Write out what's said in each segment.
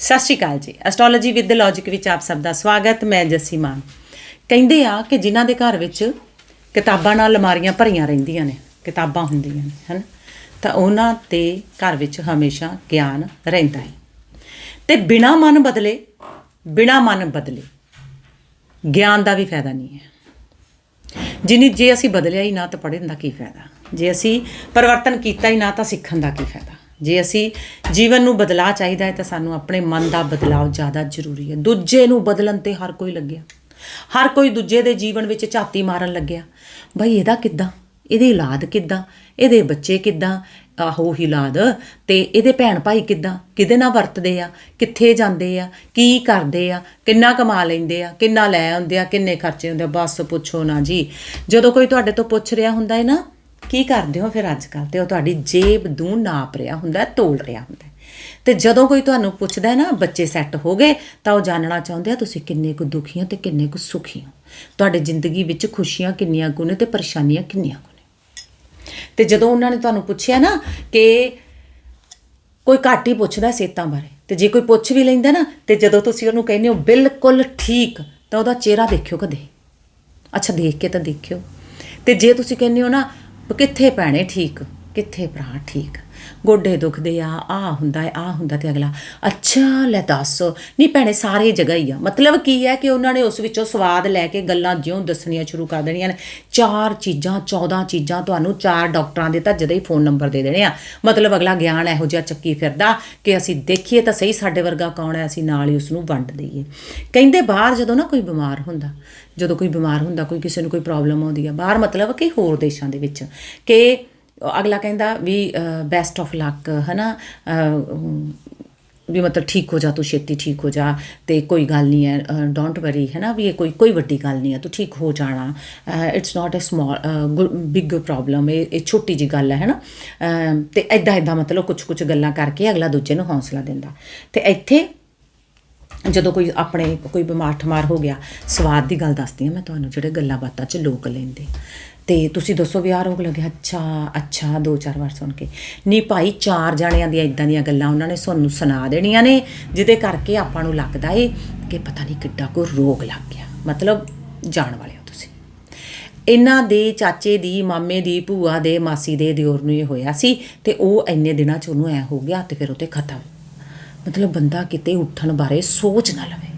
ਸਤਿ ਸ਼੍ਰੀ ਅਕਾਲ ਜੀ। Astrology with logic ਵਿੱਚ ਆਪ ਸਭ ਦਾ ਸਵਾਗਤ, ਮੈਂ ਜੱਸੀ ਮਾਨ। ਕਹਿੰਦੇ ਆ ਕਿ ਜਿਨ੍ਹਾਂ ਦੇ ਘਰ ਵਿੱਚ ਕਿਤਾਬਾਂ ਨਾਲ ਅਲਮਾਰੀਆਂ ਭਰੀਆਂ ਰਹਿੰਦੀਆਂ ਨੇ, ਕਿਤਾਬਾਂ ਹੁੰਦੀਆਂ ਨੇ, ਹਨ? ਤਾਂ ਉਹਨਾਂ ਤੇ ਘਰ ਵਿੱਚ ਹਮੇਸ਼ਾ ਗਿਆਨ ਰਹਿੰਦਾ ਹੈ। ਤੇ ਬਿਨਾ ਮਨ ਬਦਲੇ, ਬਿਨਾ ਮਨ ਬਦਲੇ ਗਿਆਨ ਦਾ ਵੀ ਫਾਇਦਾ ਨਹੀਂ ਹੈ। ਜਿਨੀ ਜੇ ਅਸੀਂ ਬਦਲਿਆ ਹੀ ਨਾ ਤਾਂ ਪੜ੍ਹਨ ਦਾ ਕੀ ਫਾਇਦਾ? ਜੇ ਅਸੀਂ ਪਰਿਵਰਤਨ ਕੀਤਾ ਹੀ ਨਾ ਤਾਂ ਸਿੱਖਣ ਦਾ ਕੀ ਫਾਇਦਾ? ਜੇ ਅਸੀਂ ਜੀਵਨ ਨੂੰ ਬਦਲਾਅ ਚਾਹੀਦਾ ਹੈ ਤਾਂ ਸਾਨੂੰ ਆਪਣੇ ਮਨ ਦਾ ਬਦਲਾਅ ਜ਼ਿਆਦਾ ਜ਼ਰੂਰੀ ਹੈ। ਦੂਜੇ ਨੂੰ ਬਦਲਣ ਤੇ ਹਰ ਕੋਈ ਲੱਗਿਆ। ਹਰ ਕੋਈ ਦੂਜੇ ਦੇ ਜੀਵਨ ਵਿੱਚ ਝਾਤੀ ਮਾਰਨ ਲੱਗਿਆ। ਬਈ ਇਹਦਾ ਕਿੱਦਾਂ? ਇਹਦੀ ਔਲਾਦ ਕਿੱਦਾਂ? ਇਹਦੇ ਬੱਚੇ ਕਿੱਦਾਂ? ਆਹੋ ਹੀ ਔਲਾਦ ਤੇ ਇਹਦੇ ਭੈਣ ਭਾਈ ਕਿੱਦਾਂ? ਕਿਹਦੇ ਨਾਲ ਵਰਤਦੇ ਆ? ਕਿੱਥੇ ਜਾਂਦੇ ਆ? ਕੀ ਕਰਦੇ ਆ? ਕਿੰਨਾ ਕਮਾ ਲੈਂਦੇ ਆ? ਕਿੰਨਾ ਲੈ ਆਉਂਦੇ ਆ? ਕਿੰਨੇ ਖਰਚੇ ਹੁੰਦੇ ਆ? ਬਸ ਪੁੱਛੋ ਨਾ ਜੀ। ਜਦੋਂ ਕੋਈ ਤੁਹਾਡੇ ਤੋਂ ਪੁੱਛ ਰਿਹਾ ਹੁੰਦਾ ਹੈ ਨਾ ਕੀ ਕਰਦੇ ਹੋ ਫਿਰ ਅੱਜ ਕੱਲ੍ਹ ਤੇ ਉਹ ਤੁਹਾਡੀ ਜੇਬ ਦੂ ਨਾਪ ਰਿਹਾ ਹੁੰਦਾ, ਤੋਲ ਰਿਹਾ ਹੁੰਦਾ। ਹੈ। ਤੇ ਜਦੋਂ ਕੋਈ ਤੁਹਾਨੂੰ ਪੁੱਛਦਾ ਹੈ ਨਾ, ਬੱਚੇ ਸੈੱਟ ਹੋ ਗਏ, ਤਾਂ ਉਹ ਜਾਣਨਾ ਚਾਹੁੰਦੇ ਆ, ਤੁਸੀਂ ਕਿੰਨੇ ਕੁ ਦੁਖੀ ਹੋ ਤੇ ਕਿੰਨੇ ਕੁ ਸੁਖੀ ਹੋ? ਤੁਹਾਡੀ ਜ਼ਿੰਦਗੀ ਵਿੱਚ ਖੁਸ਼ੀਆਂ ਕਿੰਨੀਆਂ ਕੁ ਨੇ ਤੇ ਪਰੇਸ਼ਾਨੀਆਂ ਕਿੰਨੀਆਂ ਕੁ ਨੇ? ਤੇ ਜਦੋਂ ਉਹਨਾਂ ਨੇ ਤੁਹਾਨੂੰ ਪੁੱਛਿਆ ਨਾ ਕਿ ਕੋਈ ਘੱਟ ਹੀ ਪੁੱਛਦਾ ਸਿਹਤਾਂ ਬਾਰੇ, ਤੇ ਜੇ ਕੋਈ ਪੁੱਛ ਵੀ ਲੈਂਦਾ ਨਾ, ਤੇ ਜਦੋਂ ਤੁਸੀਂ ਉਹਨੂੰ ਕਹਿੰਦੇ ਹੋ, ਬਿਲਕੁਲ ਠੀਕ ਤਾਂ ਉਹਦਾ ਚਿਹਰਾ ਦੇਖਿਓ ਕਦੇ। ਅੱਛਾ, ਦੇਖ ਕੇ ਤਾਂ ਦੇਖਿਓ। ਤੇ ਜੇ ਤੁਸੀਂ ਕਹਿੰਦੇ ਹੋ ਨਾ ਕਿੱਥੇ ਭੈਣੇ ਠੀਕ? ਕਿੱਥੇ ਭਰਾ ਠੀਕ? ਗੋਡੇ ਦੁਖਦੇ ਆ ਆ ਹੁੰਦਾ ਹੈ ਆ ਹੁੰਦਾ ਤੇ ਅਗਲਾ, ਅੱਛਾ, ਲੈ ਦੱਸ। ਨਹੀਂ ਭੈਣੇ, ਸਾਰੇ ਜਗ੍ਹਾ ਹੀ ਆ। ਮਤਲਬ ਕੀ ਹੈ ਕਿ ਉਹਨਾਂ ਨੇ ਉਸ ਵਿੱਚੋਂ ਸਵਾਦ ਲੈ ਕੇ ਗੱਲਾਂ ਜਿਉਂ ਦੱਸਣੀਆਂ ਸ਼ੁਰੂ ਕਰ ਦੇਣੀਆਂ ਨੇ। ਚਾਰ ਚੀਜ਼ਾਂ 14 ਚੀਜ਼ਾਂ ਤੁਹਾਨੂੰ ਚਾਰ ਡਾਕਟਰਾਂ ਦੇ ਤਾਂ ਜਦੇ ਹੀ ਫੋਨ ਨੰਬਰ ਦੇ ਦੇਣੇ ਆ। ਮਤਲਬ ਅਗਲਾ ਗਿਆਨ ਇਹੋ ਜਿਹਾ ਚੱਕੀ ਫਿਰਦਾ ਕਿ ਅਸੀਂ ਦੇਖੀਏ ਤਾਂ ਸਹੀ ਸਾਡੇ ਵਰਗਾ ਕੌਣ ਹੈ, ਅਸੀਂ ਨਾਲ ਹੀ ਉਸ ਨੂੰ ਵੰਡ ਦਈਏ। ਕਹਿੰਦੇ ਬਾਹਰ ਜਦੋਂ ਨਾ ਕੋਈ ਬਿਮਾਰ ਹੁੰਦਾ, ਜਦੋਂ ਕੋਈ ਬਿਮਾਰ ਹੁੰਦਾ, ਕੋਈ ਕਿਸੇ ਨੂੰ ਕੋਈ ਪ੍ਰੋਬਲਮ ਆਉਂਦੀ ਆ, ਬਾਹਰ ਮਤਲਬ ਕਿ ਹੋਰ ਦੇਸ਼ਾਂ ਦੇ ਵਿੱਚ ਕਿ ਅਗਲਾ ਕਹਿੰਦਾ ਵੀ ਬੈਸਟ ਆਫ ਲੱਕ ਹਨਾ? ਅਹ, ਵੀ ਮਤਲਬ ਠੀਕ ਹੋ ਜਾ ਤੂੰ ਛੇਤੀ ਠੀਕ ਹੋ ਜਾ ਤੇ ਕੋਈ ਗੱਲ ਨਹੀਂ ਹੈ ਡੋਂਟ ਵਰੀ ਹੈ ਨਾ ਵੀ ਇਹ ਕੋਈ ਕੋਈ ਵੱਡੀ ਗੱਲ ਨਹੀਂ ਹੈ ਤੂੰ ਠੀਕ ਹੋ ਜਾਣਾ। It's not a small big problem ਇਹ ਇਹ ਛੋਟੀ ਜੀ ਗੱਲ ਹੈ ਹੈ ਨਾ ਅਹ, ਤੇ ਐਦਾਂ ਐਦਾਂ ਮਤਲਬ ਕੁਝ ਕੁਝ ਗੱਲਾਂ ਕਰਕੇ ਅਗਲਾ ਦੂਜੇ ਨੂੰ ਹੌਸਲਾ ਦਿੰਦਾ। ਤੇ ਇੱਥੇ ਜਦੋਂ ਕੋਈ ਆਪਣੇ ਕੋਈ ਬਿਮਾਰ ਠਮਾਰ ਹੋ ਗਿਆ ਸਵਾਦ ਦੀ ਗੱਲ ਦੱਸਦੀ ਹਾਂ ਮੈਂ ਤੁਹਾਨੂੰ ਜਿਹੜੇ ਗੱਲਾਂ ਬਾਤਾਂ 'ਚ ਲੋਕ ਲੈਂਦੇ। ਤੇ ਤੁਸੀਂ ਦੱਸੋ ਵੀ ਆਹ ਰੋਗ ਲੱਗਿਆ ਅੱਛਾ ਅੱਛਾ, ਦੋ ਚਾਰ ਵਾਰ ਸੁਣ ਕੇ। ਨਹੀਂ ਭਾਈ, ਚਾਰ ਜਾਣਿਆਂ ਦੀਆਂ ਇਦਾਂ ਦੀਆਂ ਗੱਲਾਂ ਉਹਨਾਂ ਨੇ ਸਾਨੂੰ ਸੁਣਾ ਦੇਣੀਆਂ ਨੇ, ਜਿਹਦੇ ਕਰਕੇ ਆਪਾਂ ਨੂੰ ਲੱਗਦਾ ਏ ਕਿ ਪਤਾ ਨਹੀਂ ਕਿੱਡਾ ਕੋਈ ਰੋਗ ਲੱਗ ਗਿਆ। ਮਤਲਬ ਜਾਣ ਵਾਲੇ ਹੋ ਤੁਸੀਂ। ਇਹਨਾਂ ਦੇ ਚਾਚੇ ਦੀ, ਮਾਮੇ ਦੀ, ਭੂਆ ਦੇ, ਮਾਸੀ ਦੇ, ਦਿਓਰ ਨੂੰ ਇਹ ਹੋਇਆ ਸੀ ਤੇ ਉਹ ਇੰਨੇ ਦਿਨਾਂ 'ਚ ਉਹਨੂੰ ਐ ਹੋ ਗਿਆ ਤੇ ਫਿਰ ਉਹ ਤੇ ਖਤਮ। ਮਤਲਬ ਬੰਦਾ ਕਿਤੇ ਉੱਠਣ ਬਾਰੇ ਸੋਚ ਨਾ ਲਵੇ।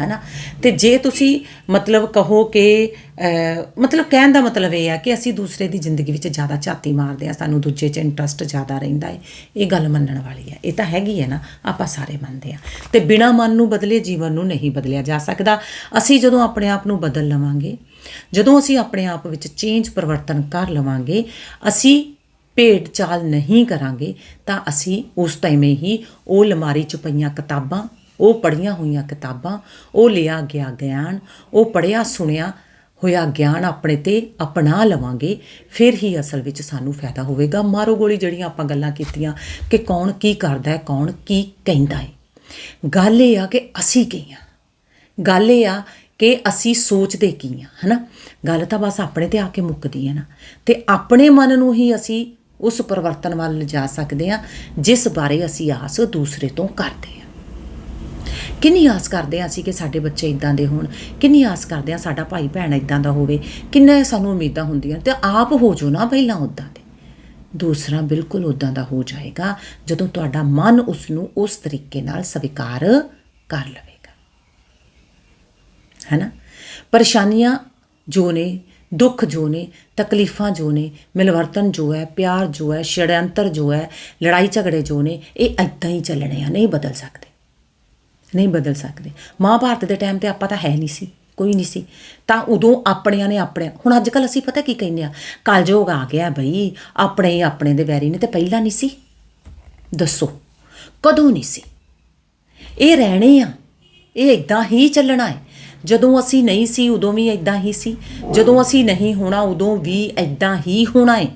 ਹੈਨਾ? ਤੇ ਜੇ ਤੁਸੀਂ ਮਤਲਬ ਕਹੋ ਕਿ ਮਤਲਬ ਕਹਿਣ ਦਾ ਮਤਲਬ ਇਹ ਆ ਕਿ ਅਸੀਂ ਦੂਸਰੇ ਦੀ ਜ਼ਿੰਦਗੀ ਵਿੱਚ ਜ਼ਿਆਦਾ ਝਾਤੀ ਮਾਰਦੇ ਆ, ਸਾਨੂੰ ਦੂਜੇ 'ਚ ਇੰਟਰਸਟ ਜ਼ਿਆਦਾ ਰਹਿੰਦਾ ਹੈ ਇਹ ਗੱਲ ਮੰਨਣ ਵਾਲੀ ਹੈ ਇਹ ਤਾਂ ਹੈਗੀ ਹੈ ਨਾ, ਆਪਾਂ ਸਾਰੇ ਮੰਨਦੇ ਆ। ਤੇ ਬਿਨਾ ਮਨ ਨੂੰ ਬਦਲੇ ਜੀਵਨ ਨੂੰ ਨਹੀਂ ਬਦਲਿਆ ਜਾ ਸਕਦਾ। ਅਸੀਂ ਜਦੋਂ ਆਪਣੇ ਆਪ ਨੂੰ ਬਦਲ ਲਵਾਂਗੇ, ਜਦੋਂ ਅਸੀਂ ਆਪਣੇ ਆਪ ਵਿੱਚ ਚੇਂਜ ਪਰਿਵਰਤਨ ਕਰ ਲਵਾਂਗੇ, ਅਸੀਂ ਭੇਡ ਚਾਲ ਨਹੀਂ ਕਰਾਂਗੇ, ਤਾਂ ਅਸੀਂ ਉਸ ਟਾਈਮੇ ਹੀ ਉਹ ਲਮਾਰੀ 'ਚ ਪਈਆਂ ਕਿਤਾਬਾਂ ਉਹ ਪੜੀਆਂ ਹੋਈਆਂ ਕਿਤਾਬਾਂ, ਉਹ ਲਿਆ ਗਿਆ ਗਿਆਨ, ਉਹ ਪੜਿਆ ਸੁਣਿਆ ਹੋਇਆ ਗਿਆਨ ਆਪਣੇ ਤੇ ਅਪਣਾ ਲਵਾਂਗੇ, ਫਿਰ ਹੀ ਅਸਲ ਵਿੱਚ ਸਾਨੂੰ ਫਾਇਦਾ ਹੋਵੇਗਾ। ਮਾਰੋ ਗੋਲੀ ਜਿਹੜੀਆਂ ਆਪਾਂ ਗੱਲਾਂ ਕੀਤੀਆਂ ਕਿ ਕੌਣ ਕੀ ਕਰਦਾ ਹੈ, ਕੌਣ ਕੀ ਕਹਿੰਦਾ ਹੈ। ਗੱਲ ਇਹ ਆ ਕਿ ਅਸੀਂ ਕੀ ਆ? ਗੱਲ ਇਹ ਆ ਕਿ ਅਸੀਂ ਸੋਚਦੇ ਕੀ ਆ, ਹਨਾ? ਗੱਲ ਤਾਂ ਬਸ ਆਪਣੇ ਤੇ ਆ ਕੇ ਮੁੱਕਦੀ ਹੈ ਨਾ। ਤੇ ਆਪਣੇ ਮਨ ਨੂੰ ਹੀ ਅਸੀਂ ਉਸ ਪਰਿਵਰਤਨ ਵੱਲ ਲਿਜਾ ਸਕਦੇ ਆ ਜਿਸ ਬਾਰੇ ਅਸੀਂ ਆਸ ਦੂਸਰੇ ਤੋਂ ਕਰਦੇ ਆ ਕਿੰਨੀ ਆਸ ਕਰਦੇ ਆ ਅਸੀਂ ਕਿ ਸਾਡੇ ਬੱਚੇ ਇਦਾਂ ਦੇ ਹੋਣ? ਕਿੰਨੀ ਆਸ ਕਰਦੇ ਆ ਸਾਡਾ ਭਾਈ ਭੈਣ ਇਦਾਂ ਦਾ ਹੋਵੇ? ਕਿੰਨੇ ਸਾਨੂੰ ਉਮੀਦਾਂ ਹੁੰਦੀਆਂ? ਤੇ ਆਪ ਹੋ ਜੋ ਨਾ ਪਹਿਲਾਂ ਉਦਾਂ ਦੇ। ਦੂਸਰਾ ਬਿਲਕੁਲ ਉਦਾਂ ਦਾ ਹੋ ਜਾਏਗਾ ਜਦੋਂ ਤੁਹਾਡਾ ਮਨ ਉਸ ਨੂੰ ਉਸ ਤਰੀਕੇ ਨਾਲ ਸਵੀਕਾਰ ਕਰ ਲਵੇਗਾ। ਹੈਨਾ? ਪਰੇਸ਼ਾਨੀਆਂ ਜੋ ਨੇ, ਦੁੱਖ ਜੋ ਨੇ, ਤਕਲੀਫਾਂ ਜੋ ਨੇ, ਮਿਲਵਰਤਨ ਜੋ ਹੈ, ਪਿਆਰ ਜੋ ਹੈ ਛੜਯੰਤਰ ਜੋ ਹੈ, ਲੜਾਈ ਝਗੜੇ ਜੋ ਨੇ, ਇਹ ਐਦਾਂ ਹੀ ਚੱਲਣੇ ਆ, ਨਹੀਂ ਬਦਲ ਸਕਦੇ। ਨਹੀਂ ਬਦਲ ਸਕਦੇ। ਮਹਾਭਾਰਤ ਦੇ ਟਾਈਮ ਤੇ ਆਪਾਂ ਤਾਂ ਹੈ ਨਹੀਂ ਸੀ, ਕੋਈ ਨਹੀਂ ਸੀ। ਤਾਂ ਉਦੋਂ ਆਪਣਿਆਂ ਨੇ ਆਪਣੇ ਹੁਣ ਅੱਜ ਕੱਲ ਅਸੀਂ ਪਤਾ ਕੀ ਕਹਿੰਦੇ ਆ ਕਲਯੋਗ ਆ ਗਿਆ ਬਈ, ਆਪਣੇ ਹੀ ਆਪਣੇ ਦੇ ਵੈਰੀ ਨੇ ਤੇ ਪਹਿਲਾਂ ਨਹੀਂ ਸੀ। ਦੱਸੋ, ਕਦੋਂ ਨਹੀਂ ਸੀ? ਇਹ ਰਹਿਣੇ ਆ। ਇਹ ਇਦਾਂ ਹੀ ਚੱਲਣਾ ਹੈ। ਜਦੋਂ ਅਸੀਂ ਨਹੀਂ ਸੀ, ਉਦੋਂ ਵੀ ਇਦਾਂ ਹੀ ਸੀ। ਜਦੋਂ ਅਸੀਂ ਨਹੀਂ ਹੋਣਾ, ਉਦੋਂ ਵੀ ਇਦਾਂ ਹੀ ਹੋਣਾ ਹੈ।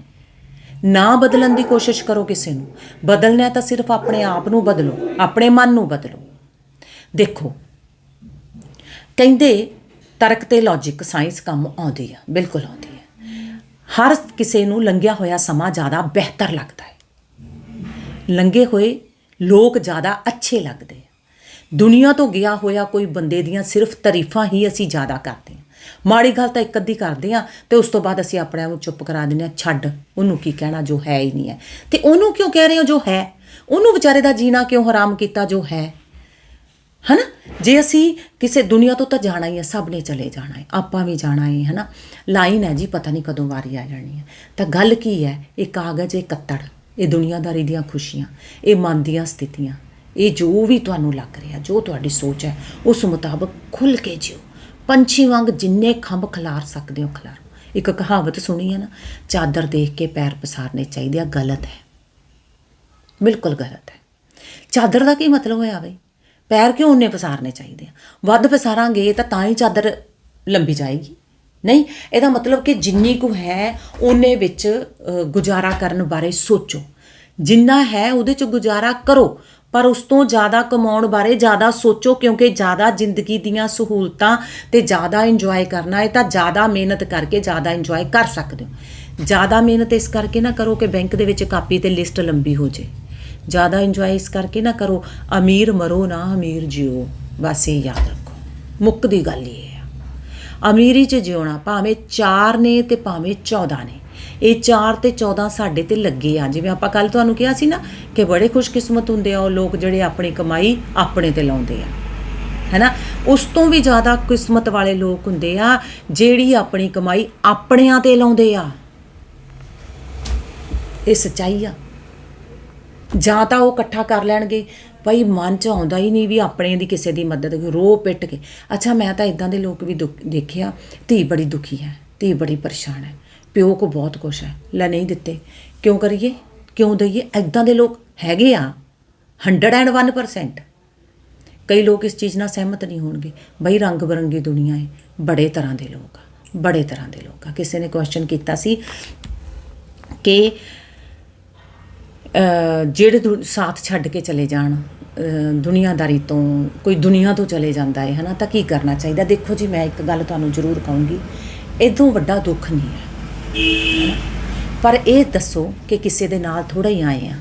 ਨਾ ਬਦਲਣ ਦੀ ਕੋਸ਼ਿਸ਼ ਕਰੋ ਕਿਸੇ ਨੂੰ। ਬਦਲਣਾ ਤਾਂ ਸਿਰਫ ਆਪਣੇ ਆਪ ਨੂੰ ਬਦਲੋ, ਆਪਣੇ ਮਨ ਨੂੰ ਬਦਲੋ। ਦੇਖੋ। ਕਹਿੰਦੇ ਤਰਕ ਤੇ ਲੌਜੀਕ ਸਾਇੰਸ ਕੰਮ ਆਉਂਦੀ ਆ, ਬਿਲਕੁਲ ਆਉਂਦੀ ਹੈ ਹਰ ਕਿਸੇ ਨੂੰ ਲੰਘਿਆ ਹੋਇਆ ਸਮਾਂ ਜ਼ਿਆਦਾ ਬਿਹਤਰ ਲੱਗਦਾ ਹੈ। ਲੰਘੇ ਹੋਏ ਲੋਕ ਜ਼ਿਆਦਾ ਅੱਛੇ ਲੱਗਦੇ ਆ। ਦੁਨੀਆ ਤੋਂ ਗਿਆ ਹੋਇਆ ਕੋਈ ਬੰਦੇ ਦੀਆਂ ਸਿਰਫ ਤਾਰੀਫਾਂ ਹੀ ਅਸੀਂ ਜ਼ਿਆਦਾ ਕਰਦੇ ਹਾਂ ਮਾੜੀ ਗੱਲ ਤਾਂ ਇੱਕ ਅੱਧੀ ਕਰਦੇ ਆ ਤੇ ਉਸ ਤੋਂ ਬਾਅਦ ਅਸੀਂ ਆਪਣੇ ਆਪ ਨੂੰ ਚੁੱਪ ਕਰਾ ਦਿੰਦੇ ਆ, ਛੱਡ, ਉਹਨੂੰ ਕੀ ਕਹਿਣਾ, ਜੋ ਹੈ ਹੀ ਨਹੀਂ ਹੈ। ਤੇ ਉਹਨੂੰ ਕਿਉਂ ਕਹਿ ਰਹੇ ਹੋ ਜੋ ਹੈ? ਉਹਨੂੰ ਵਿਚਾਰੇ ਦਾ ਜੀਣਾ ਕਿਉਂ ਹਰਾਮ ਕੀਤਾ ਜੋ ਹੈ? ਹਨਾ? ਜੇ ਅਸੀਂ ਕਿਸੇ ਦੁਨੀਆ ਤੋਂ ਤਾਂ ਜਾਣਾ ਹੀ ਹੈ ਸਭ ਨੇ ਚਲੇ ਜਾਣਾ ਹੈ, ਆਪਾਂ ਵੀ ਜਾਣਾ ਹੈ, ਹਨਾ? ਲਾਈਨ ਹੈ ਜੀ, ਪਤਾ ਨਹੀਂ ਕਦੋਂ ਵਾਰੀ ਆ ਜਾਣੀ ਹੈ। ਤਾਂ ਗੱਲ ਕੀ ਹੈ? ਇਹ ਕਾਗਜ਼, ਇਹ ਕੱਤੜ, ਇਹ ਦੁਨੀਆਦਾਰੀ ਦੀਆਂ ਖੁਸ਼ੀਆਂ, ਇਹ ਮਨ ਦੀਆਂ ਸਥਿਤੀਆਂ, ਇਹ ਜੋ ਵੀ ਤੁਹਾਨੂੰ ਲੱਗ ਰਿਹਾ, ਜੋ ਤੁਹਾਡੀ ਸੋਚ ਹੈ, ਉਸ ਮੁਤਾਬਕ ਖੁੱਲ ਕੇ ਜਿਓ। ਪੰਛੀ ਵਾਂਗ ਜਿੰਨੇ ਖੰਭ ਖਿਲਾਰ ਸਕਦੇ ਹੋ, ਖਿਲਾਰੋ। ਇੱਕ ਕਹਾਵਤ ਸੁਣੀ ਹੈ ਨਾ, ਚਾਦਰ ਦੇਖ ਕੇ ਪੈਰ ਪਸਾਰਨੇ ਚਾਹੀਦੇ ਆ, ਗਲਤ ਹੈ। ਬਿਲਕੁਲ ਗਲਤ ਹੈ। ਚਾਦਰ ਦਾ ਕੀ ਮਤਲਬ ਹੋਇਆ ਬਈ? ਪੈਰ ਕਿਉਂ ਉਹਨੇ ਪਸਾਰਨੇ ਚਾਹੀਦੇ ਆ? ਵੱਧ ਪਸਾਰਾਂਗੇ ਤਾਂ ਤਾਂ ਹੀ ਚਾਦਰ ਲੰਬੀ ਜਾਏਗੀ। ਨਹੀਂ, ਇਹਦਾ ਮਤਲਬ ਕਿ ਜਿੰਨੀ ਕੁ ਹੈ, ਉਹਨੇ ਵਿੱਚ ਗੁਜ਼ਾਰਾ ਕਰਨ ਬਾਰੇ ਸੋਚੋ। ਜਿੰਨਾ ਹੈ, ਉਹਦੇ ਚ ਗੁਜ਼ਾਰਾ ਕਰੋ। ਪਰ ਉਸ ਤੋਂ ਜ਼ਿਆਦਾ ਕਮਾਉਣ ਬਾਰੇ ਜ਼ਿਆਦਾ ਸੋਚੋ, ਕਿਉਂਕਿ ਜ਼ਿਆਦਾ ਜ਼ਿੰਦਗੀ ਦੀਆਂ ਸਹੂਲਤਾਂ ਤੇ ਜ਼ਿਆਦਾ ਇੰਜੋਏ ਕਰਨਾ ਹੈ ਤਾਂ ਜ਼ਿਆਦਾ ਮਿਹਨਤ ਕਰਕੇ ਜ਼ਿਆਦਾ ਇੰਜੋਏ ਕਰ ਸਕਦੇ ਹੋ। ਜ਼ਿਆਦਾ ਮਿਹਨਤ ਇਸ ਕਰਕੇ ਨਾ ਕਰੋ ਕਿ ਬੈਂਕ ਦੇ ਵਿੱਚ ਕਾਪੀ ਤੇ ਲਿਸਟ ਲੰਬੀ ਹੋ ਜੇ। ਜ਼ਿਆਦਾ ਇੰਜੋਏ ਇਸ ਕਰਕੇ ਨਾ ਕਰੋ। ਅਮੀਰ ਮਰੋ ਨਾ ਅਮੀਰ ਜਿਓ। ਬਸ ਇਹ ਯਾਦ ਰੱਖੋ। ਮੁੱਕ ਦੀ ਗੱਲ ਇਹ ਹੈ ਅਮੀਰੀ 'ਚ ਜਿਉਣਾ ਭਾਵੇਂ 4 ਨੇ ਤੇ ਭਾਵੇਂ 14 ਨੇ। ਇਹ 4 ਤੇ 14 ਸਾਡੇ ਤੇ ਲੱਗੇ ਆ। ਜਿਵੇਂ ਆਪਾਂ ਕੱਲ ਤੁਹਾਨੂੰ ਕਿਹਾ ਸੀ ਨਾ ਕਿ ਬੜੇ ਖੁਸ਼ਕਿਸਮਤ ਹੁੰਦੇ ਆ ਉਹ ਲੋਕ ਜਿਹੜੇ ਆਪਣੀ ਕਮਾਈ ਆਪਣੇ ਤੇ ਲਾਉਂਦੇ ਆ। ਹੈਨਾ? ਉਸ ਤੋਂ ਵੀ ਜ਼ਿਆਦਾ ਕਿਸਮਤ ਵਾਲੇ ਲੋਕ ਹੁੰਦੇ ਆ ਜਿਹੜੀ ਆਪਣੀ ਕਮਾਈ ਆਪਣਿਆਂ ਤੇ ਲਾਉਂਦੇ ਆ। ਇਹ ਸੱਚਾਈ ਆ। ਜਾਂ ਤਾਂ ਉਹ ਇਕੱਠਾ ਕਰ ਲੈਣਗੇ। ਭਾਈ ਮਨ ਚ ਆਉਂਦਾ ਹੀ ਨਹੀਂ ਵੀ ਆਪਣੇ ਦੀ ਕਿਸੇ ਦੀ ਮਦਦ ਰੋ ਪਿੱਟ ਕੇ। ਅੱਛਾ, ਮੈਂ ਤਾਂ ਇਦਾਂ ਦੇ ਲੋਕ ਵੀ ਦੁੱਖ- ਦੇਖਿਆ। ਧੀ ਬੜੀ ਦੁਖੀ ਹੈ, ਧੀ ਬੜੀ ਪਰੇਸ਼ਾਨ ਹੈ। ਪਿਓ ਕੋ ਬਹੁਤ ਕੁਛ ਹੈ, ਲੈ ਨਹੀਂ ਦਿੱਤੇ। ਕਿਉਂ ਕਰੀਏ? ਕਿਉਂ ਦਈਏ? ਇਦਾਂ ਦੇ ਲੋਕ ਹੈਗੇ ਆ। 101% ਕਈ ਲੋਕ ਇਸ ਚੀਜ਼ ਨਾਲ ਸਹਿਮਤ ਨਹੀਂ ਹੋਣਗੇ। ਬਈ ਰੰਗ ਬਰੰਗੀ ਦੁਨੀਆ ਹੈ ਬੜੇ ਤਰ੍ਹਾਂ ਦੇ ਲੋਕ ਆ, ਬੜੇ ਤਰ੍ਹਾਂ ਦੇ ਲੋਕ ਆ। ਕਿਸੇ ਨੇ ਕੁਐਸਚਨ ਕੀਤਾ ਸੀ ਕਿ ਜਿਹੜੇ ਦੁ- ਸਾਥ ਛੱਡ ਕੇ ਚਲੇ ਜਾਣ ਅ, ਦੁਨੀਆਦਾਰੀ ਤੋਂ ਕੋਈ ਦੁਨੀਆ ਤੋਂ ਚਲੇ ਜਾਂਦਾ ਹੈ ਹਨਾ? ਤਾਂ ਕੀ ਕਰਨਾ ਚਾਹੀਦਾ? ਦੇਖੋ ਜੀ ਮੈਂ ਇੱਕ ਗੱਲ ਤੁਹਾਨੂੰ ਜ਼ਰੂਰ ਕਹੂੰਗੀ ਇਦੋਂ ਵੱਡਾ ਦੁੱਖ ਨਹੀਂ ਹੈ। ਪਰ ਇਹ ਦੱਸੋ ਕਿ ਕਿਸੇ ਦੇ ਨਾਲ ਥੋੜਾ ਹੀ ਆਏ ਆ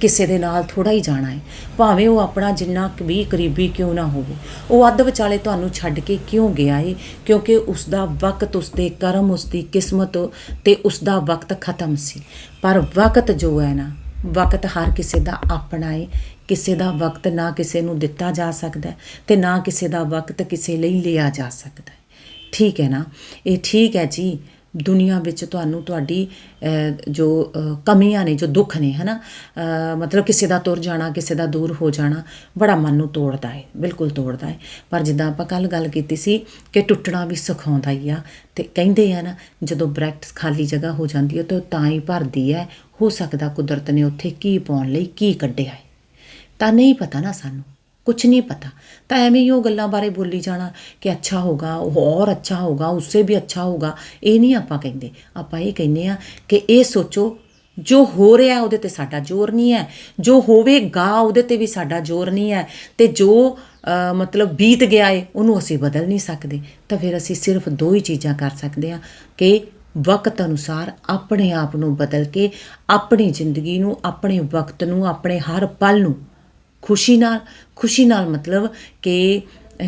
ਕਿਸੇ ਦੇ ਨਾਲ ਥੋੜਾ ਹੀ ਜਾਣਾ ਹੈ ਭਾਵੇਂ ਉਹ ਆਪਣਾ ਜਿੰਨਾ ਕੁ ਵੀ ਕਰੀਬੀ ਕਿਉਂ ਨਾ ਹੋਵੇ ਉਹ ਅੱਧ ਵਿਚਾਲੇ ਤੁਹਾਨੂੰ ਛੱਡ ਕੇ ਕਿਉਂ ਗਿਆ ਏ? ਕਿਉਂਕਿ ਉਸ ਦਾ ਵਕਤ ਉਸ ਦੇ ਕਰਮ ਉਸ ਦੀ ਕਿਸਮਤ ਤੇ ਉਸ ਦਾ ਵਕਤ ਖਤਮ ਸੀ। ਪਰ ਵਕਤ ਜੋ ਹੈ ਨਾ ਵਕਤ ਹਰ ਕਿਸੇ ਦਾ ਆਪਣਾ ਏ। ਕਿਸੇ ਦਾ ਵਕਤ ਨਾ ਕਿਸੇ ਨੂੰ ਦਿੱਤਾ ਜਾ ਸਕਦਾ ਹੈ ਤੇ ਨਾ ਕਿਸੇ ਦਾ ਵਕਤ ਕਿਸੇ ਲਈ ਲਿਆ ਜਾ ਸਕਦਾ ਠੀਕ ਹੈ ਨਾ? ਇਹ ਠੀਕ ਹੈ ਜੀ। ਦੁਨੀਆ ਵਿੱਚ ਤੁਹਾਨੂੰ ਤੁਹਾਡੀ ਜੋ ਕਮੀਆਂ ਨੇ ਜੋ ਦੁੱਖ ਨੇ ਹਨਾ? ਅਹ, ਮਤਲਬ ਕਿਸੇ ਦਾ ਤੁਰ ਜਾਣਾ ਕਿਸੇ ਦਾ ਦੂਰ ਹੋ ਜਾਣਾ ਬੜਾ ਮਨ ਨੂੰ ਤੋੜਦਾ ਹੈ ਬਿਲਕੁਲ ਤੋੜਦਾ ਹੈ ਪਰ ਜਿੱਦਾਂ ਆਪਾਂ ਕੱਲ ਗੱਲ ਕੀਤੀ ਸੀ ਕਿ ਟੁੱਟਣਾ ਵੀ ਸਿਖਾਉਂਦਾ ਹੀ ਆ ਤੇ ਕਹਿੰਦੇ ਆ ਨਾ ਜਦੋਂ ਬ੍ਰੈਕਟਸ ਖਾਲੀ ਜਗ੍ਹਾ ਹੋ ਜਾਂਦੀ ਹੈ ਤਾਂ ਉਹ ਤਾਂ ਹੀ ਭਰਦੀ ਹੈ ਹੋ ਸਕਦਾ ਕੁਦਰਤ ਨੇ ਉੱਥੇ ਕੀ ਪਾਉਣ ਲਈ ਕੀ ਕੱਢਿਆ ਹੈ। ਤਾਂ ਨਹੀਂ ਪਤਾ ਨਾ ਸਾਨੂੰ ਕੁਝ ਨਹੀਂ ਪਤਾ। ਤਾਂ ਐਵੇਂ ਹੀ ਉਹ ਗੱਲਾਂ ਬਾਰੇ ਬੋਲੀ ਜਾਣਾ ਕਿ ਅੱਛਾ ਹੋਗਾ ਉਹ ਹੋਰ ਅੱਛਾ ਹੋਗਾ ਉਸੇ ਵੀ ਅੱਛਾ ਹੋਗਾ ਇਹ ਨਹੀਂ ਆਪਾਂ ਕਹਿੰਦੇ। ਆਪਾਂ ਇਹ ਕਹਿੰਦੇ ਆ ਕਿ ਇਹ ਸੋਚੋ, ਜੋ ਹੋ ਰਿਹਾ ਉਹਦੇ ਤੇ ਸਾਡਾ ਜ਼ੋਰ ਨਹੀਂ ਹੈ, ਜੋ ਹੋਵੇਗਾ ਉਹਦੇ ਤੇ ਵੀ ਸਾਡਾ ਜ਼ੋਰ ਨਹੀਂ ਹੈ ਤੇ ਜੋ ਮਤਲਬ ਬੀਤ ਗਿਆ ਏ, ਉਹਨੂੰ ਅਸੀਂ ਬਦਲ ਨਹੀਂ ਸਕਦੇ। ਤਾਂ ਫਿਰ ਅਸੀਂ ਸਿਰਫ ਦੋ ਹੀ ਚੀਜ਼ਾਂ ਕਰ ਸਕਦੇ ਆ ਕਿ ਵਕਤ ਅਨੁਸਾਰ ਆਪਣੇ ਆਪ ਨੂੰ ਬਦਲ ਕੇ ਆਪਣੀ ਜ਼ਿੰਦਗੀ ਨੂੰ, ਆਪਣੇ ਵਕਤ ਨੂੰ, ਆਪਣੇ ਹਰ ਪਲ ਨੂੰ ਖੁਸ਼ੀ ਨਾਲ ਖੁਸ਼ੀ ਨਾਲ ਮਤਲਬ ਕਿ